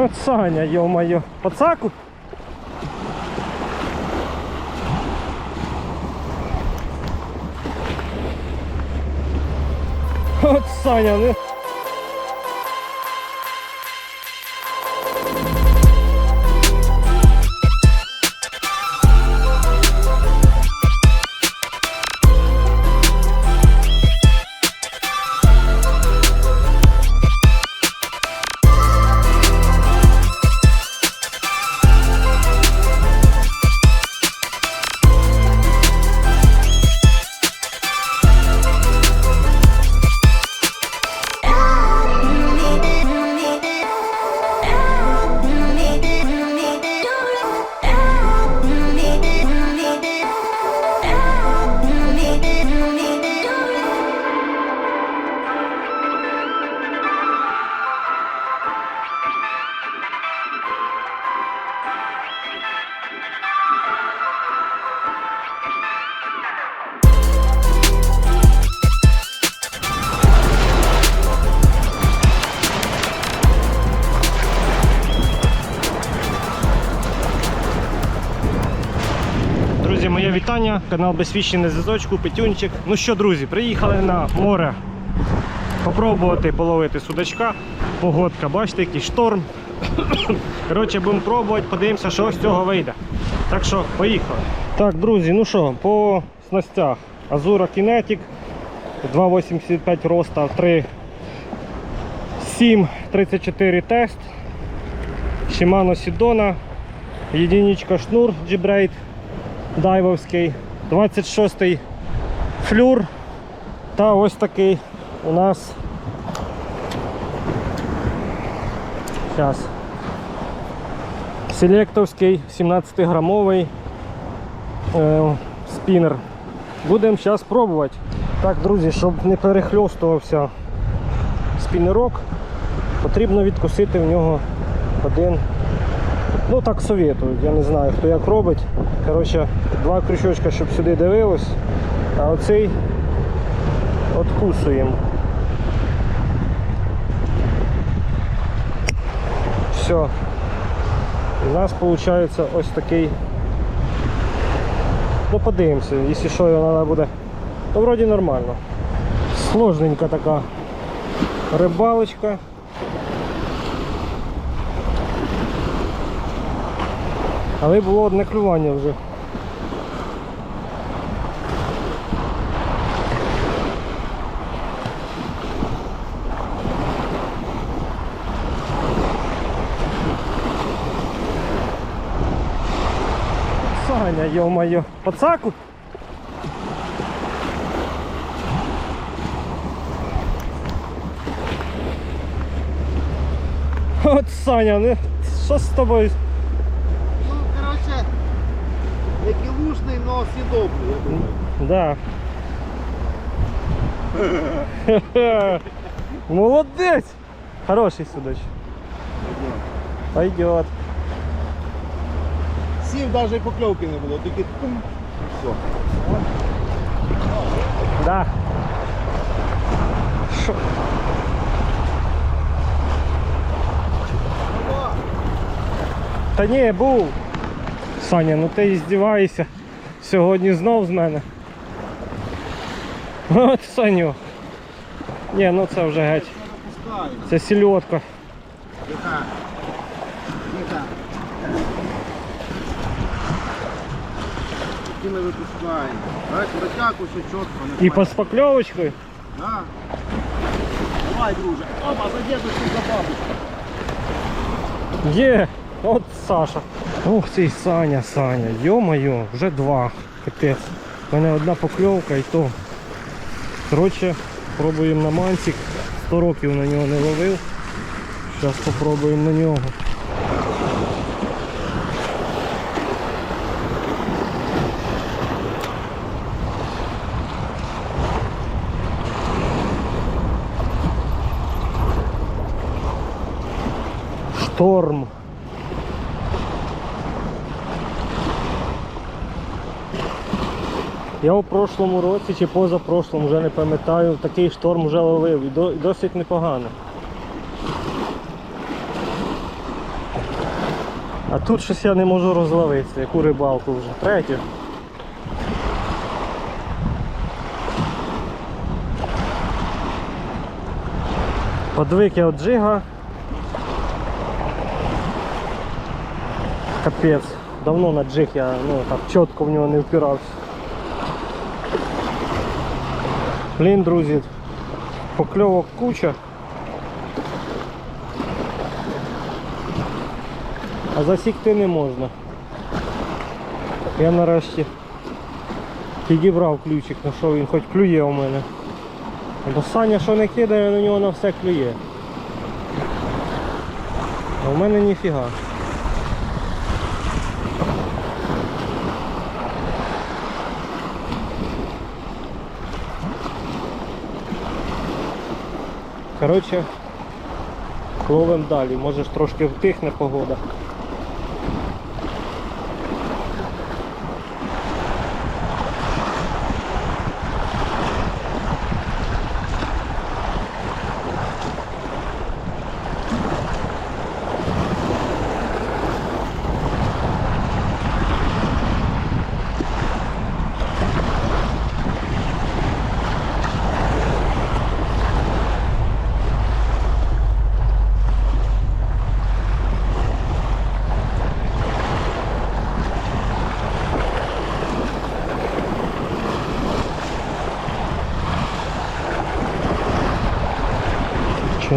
От Саня, ё-моё, пацаку. От Саня, ну. Моє вітання. Канал Безсвідчений зв'язочку, Петюнчик. Ну що, друзі, приїхали на море попробувати половити судачка. Погодка, бачите, який шторм. Коротше, будемо пробувати, подивимося, що з цього вийде. Так що, поїхали. Так, друзі, ну що, по снастях. Азура Kinetic 2,85 роста, 3 7 34 тест. Shimano Sidona, єдиничка шнур G-Braid дайвовський, 26-й флюр. Та ось такий у нас. Зараз. Селектовський 17-грамовий е, спінер. Будемо зараз пробувати. Так, друзі, щоб не перехльостувався спінерок, потрібно відкусити в нього один Ну так советують, я не знаю хто як робить. Коротше, два крючочка, щоб сюди дивилось, а оцей откусуємо. Все. У нас виходить ось такий. Ну подивимося, якщо що його треба буде. То вроді нормально. Сложненька така рибалочка. Але було одне клювання вже. Саня, ё-моё, пацаку? От Саня, ну що з тобою? лужний, но съедобний, я думаю. Да. Молодець! Хороший судач. Пойдет. Сів навіть і покльовки не було, тільки тум, і все. Да. Шо? Та ні, був. Саня, ну ти здіваєшся. Сьогодні знов з мене. От Саню. Ні, ну це вже геть. Пускаю. Це сільотка. Яка? Яка? Такі не випускаємо. Бачиш, ротяку все чітко. Не І по спакльовочкою. Да. Давай, друже. Опа, за дедушку, за бабушку. Є, от Саша. Ух цей Саня, Саня, йо-моє, вже два. Капець. У мене одна покльовка і то. Коротше, пробуємо на мансик. 100 років на нього не ловив. Зараз спробуємо на нього. Шторм. Я у прошлому році чи позапрошлому, вже не пам'ятаю, такий шторм вже ловив і досить непогано. А тут щось я не можу розловитися, яку рибалку вже. Третю. Подвик я от джига. Капець. Давно на джиг я ну, так чітко в нього не впирався. Блін, друзі, покльовок куча. А засікти не можна. Я нарешті підібрав ключик, на що він хоч клює у мене. Бо Саня що не кидає, на нього на все клює. А у мене ніфіга. Коротше, ловим далі, може ж трошки втихне погода.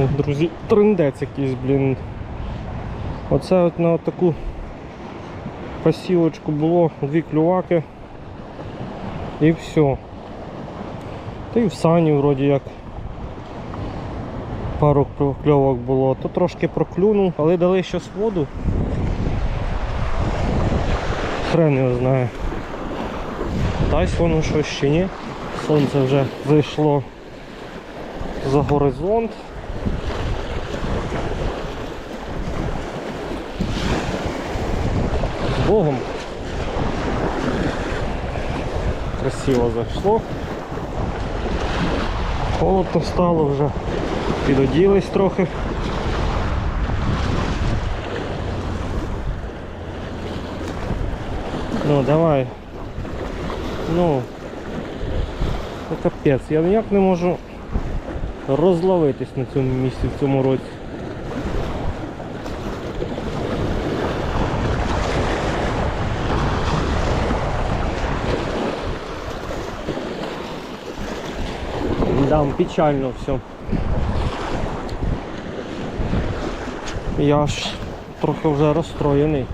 Друзі, трендець якийсь, блін. Оце от на таку посілочку було дві клюваки і все. Та й в сані вроді як пару кльовок було, то трошки проклюнув, але дали щось воду. Хрен його знає. Дасть воно щось чи ні. Сонце вже зайшло за горизонт. З Красиво зайшло. Холодно стало вже. Підоділись трохи. Ну, давай. Ну. Ну капець, я ніяк не можу розловитись на цьому місці в цьому році. Да, печально все. Я ж трохи вже розстроєний.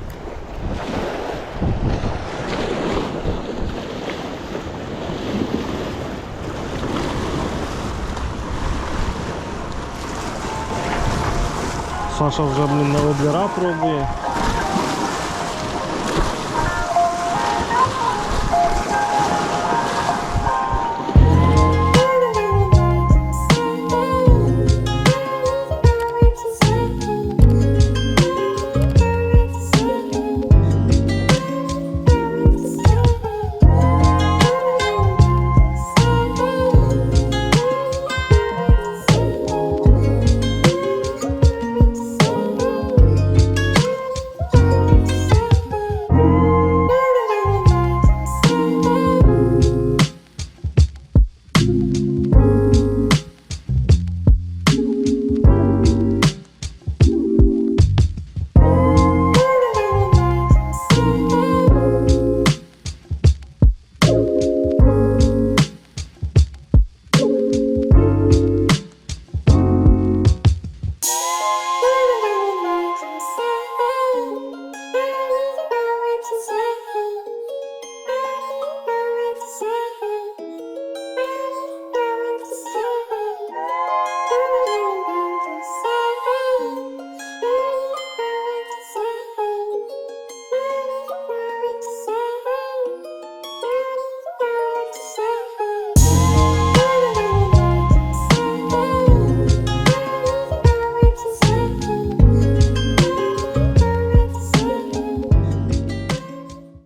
Саша вже блін на ведвера пробує.